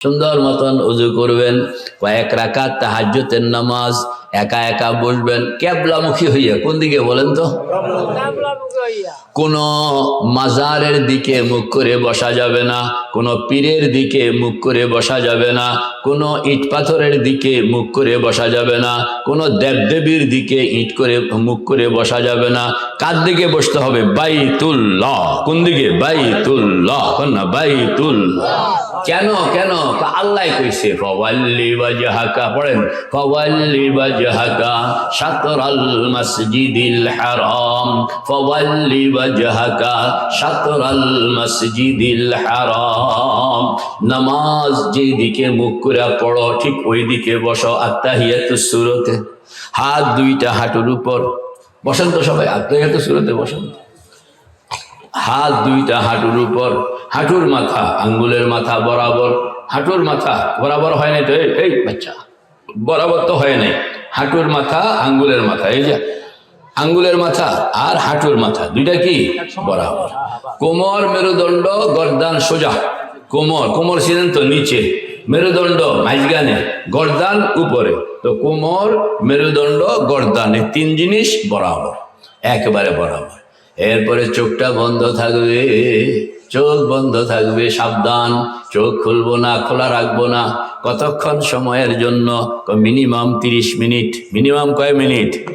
সুন্দর মতন উজু করবেন কয়েক রাকাত তাহাজ্জুতের নামাজ একা একা বসবেন ক্যাবলামুখী হইয়া কোন দিকে বলেন তো? কোন মাজারের দিকে মুখ করে বসা যাবে না কোন পীরের দিকে মুখ করে বসা যাবে না কোন ইট পাথরের দিকে মুখ করে বসা যাবে না কোন দেবদেবীর দিকে ইট করে মুখ করে বসা যাবে না। কার দিকে বসতে হবে? বাইতুল্লাহ। কোন দিকে? বাইতুল্লাহ। না? বাইতুল্লাহ। কেন কেন? আল্লাহ কইছে, ফওয়াল্লি ওয়াজহাকা পড়েন, ফওয়াল্লি ওয়াজহাকা শাতরাল মসজিদিল হারাম ফওয়াল্লি ওয়াজহাকা শাতরাল মসজিদিল হারাম নামাজ যেদিকে মুখ করে পড়ো, ঠিক ওই দিকে বসো আত্তাহিয়াতুস সুরতে। হাত দুইটা হাঁটুর উপর। বসেন তো সবাই আত্তাহিয়াতুস সুরতে বসেন। হাত দুইটা হাঁটুর উপর, হাঁটুর মাথা, আঙ্গুলের মাথা বরাবর, হাঁটুর মাথা বরাবর হয় নাই তো? এই বাচ্চা, বরাবর তো হয় নাই। হাঁটুর মাথা, আঙ্গুলের মাথা, এই যে আঙ্গুলের মাথা আর হাঁটুর মাথা, দুইটা কি? বরাবর। কোমর মেরুদণ্ড, গর্দান সোজা। কোমর কোমর ছিলেন তো নিচে, মেরুদণ্ড মাঝখানে, গর্দান উপরে। তো কোমর, মেরুদণ্ড, গর্দান, তিন জিনিস বরাবর, একেবারে বরাবর। এরপরে চোখটা বন্ধ থাকবে, চোখ বন্ধ থাকবে, সাবধান। চোখ খুলবো না, খোলা রাখব না। কতক্ষণ সময়ের জন্য? মিনিমাম তিরিশ মিনিট। মিনিমাম কয় মিনিট?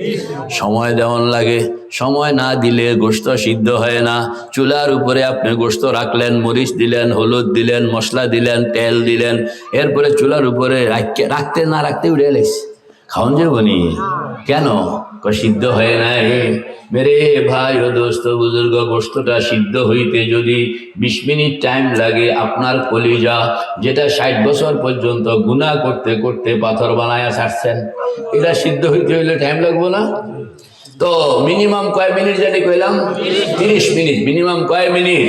সময় দেওয়ান লাগে। সময় না দিলে গোস্ত সিদ্ধ হয় না। চুলার উপরে আপনি গোস্ত রাখলেন, মরিচ দিলেন, হলুদ দিলেন, মশলা দিলেন, তেল দিলেন। এরপরে চুলার উপরে রাখতে রাখতে না রাখতে উড়ে এলেছে খাওন যাবনি কেন? সিদ্ধ হয় নাই। মেরে ভাই ও দোস্ত, বুজুর্গ গোস্তটা সিদ্ধ হইতে যদি বিশ মিনিট টাইম লাগে, আপনার কলিজা, যেটা ষাট বছর পর্যন্ত গুণা করতে করতে পাথর বানায়া ছাড়ছেন, এটা সিদ্ধ হইতে হইলে টাইম লাগবো না? তো মিনিমাম কয় মিনিট জানি কইলাম? তিরিশ মিনিট। মিনিমাম কয় মিনিট?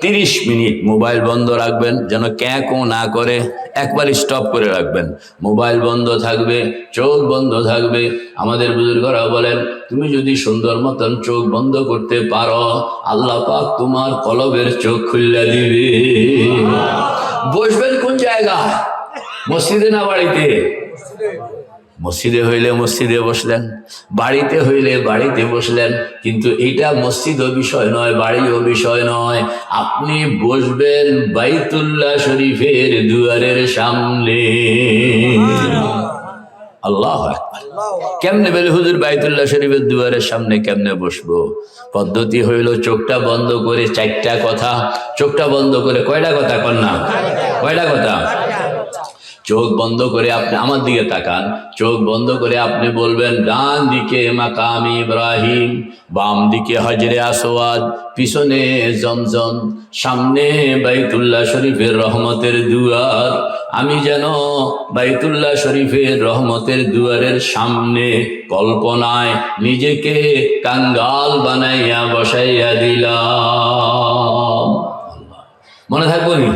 তিরিশ মিনিট। মোবাইল বন্ধ রাখবেন, যেন ক্যাঁকো না করে একবার স্টপ করে রাখবেন। মোবাইল বন্ধ থাকবে, চোখ বন্ধ থাকবে। আমাদের বুজুর্গরা বলেন, তুমি যদি সুন্দর মতন চোখ বন্ধ করতে পারো, আল্লাহ পাক তোমার কলবের চোখ খুললে দিবে। বসবেন কোন জায়গায়? মসজিদে না বাড়িতে? মসজিদে হইলে মসজিদে বসলেন, বাড়িতে হইলে বাড়িতে বসলেন। কিন্তু এটা মসজিদও বিষয় নয়, বাড়িও বিষয় নয়। আপনি বসবেন বাইতুল্লাহ শরীফের দুয়ারের সামনে। আল্লাহ কেমনে বেলে হুজুর বাইতুল্লাহ শরীফের দুয়ারের সামনে কেমনে বসবো? পদ্ধতি হইল চোখটা বন্ধ করে চারটা কথা, চোখটা বন্ধ করে কয়টা কথা কন্যা কয়টা কথা? চোখ বন্ধ করে আপনি আমার দিকে তাকান। চোখ বন্ধ করে আপনি বলবেন, ডান দিকে মাকাম ইব্রাহিম, বাম দিকে হজরে আসওয়াদ, পিছনে জমজম, সামনে বাইতুল্লাহ শরীফের রহমতের দুয়ার। আমি যেন বাইতুল্লাহ শরীফের রহমতের দুয়ারের সামনে কল্পনায় নিজেকে কাঙ্গাল বানাইয়া বসাইয়া দিলাম। মনে থাকব নি?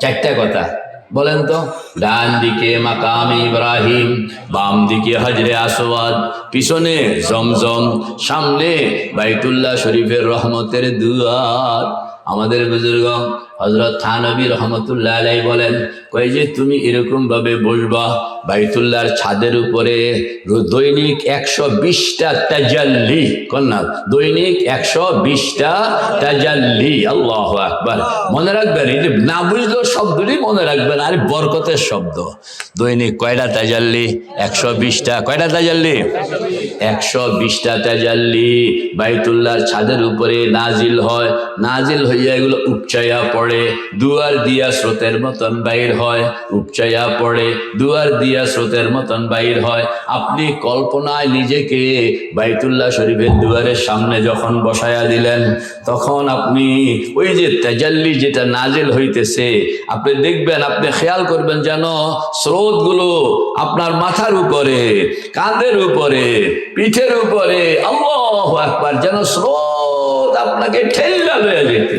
চারটা কথা। বলেন তো, ডান দিকে মাকাম ইব্রাহিম, বাম দিকে হজরে আসওয়াদ, পিছনে জমজম, সামনে বাইতুল্লাহ শরীফের রহমতের দুয়ার। আমাদের বুজুর্গ হজরত থানবী রহমতুল্লাহ আলাই বলেন, কই যে তুমি এরকম ভাবে বসবা বাইতুল্লাহর ছাদের উপরে দৈনিক একশো বিশটা তাজাল্লি, কন্যা, দৈনিক একশো বিশটা তাজাল্লি, আল্লাহ আকবার। মনে রাখবেন যে না বুঝলেও শব্দটি মনে রাখবেন, আরে বরকতের শব্দ। দৈনিক কয়টা তাজাল্লি? একশো বিশটা। কয়টা তাজাল্লি? একশো বিশটা তাজাল্লি বাইতুল্লাহর ছাদের উপরে নাজিল হয়। নাজিল হইয়া এগুলো উপচাইয়া পড়ে। দুয়ার দিয়া স্রোতের মতন বাইর হয়। উপচাইয়া পড়ে। দুয়ার দিয়া স্রোতের মতন বাইর হয়। আপনি কল্পনায় নিজেকে বাইতুল্লাহ শরীফের দুয়ারের সামনে যখন বসায়া দিলেন, তখন আপনি ওই যে তেজাল্লি যেটা নাজেল হইতেছে, আপনি দেখবেন, আপনি খেয়াল করবেন যেন স্রোতগুলো আপনার মাথার উপরে, কাঁধের উপরে পিঠের উপরে আল্লাহ একবার যেন স্রোত আপনাকে ঠেলা লয়ে যেতে।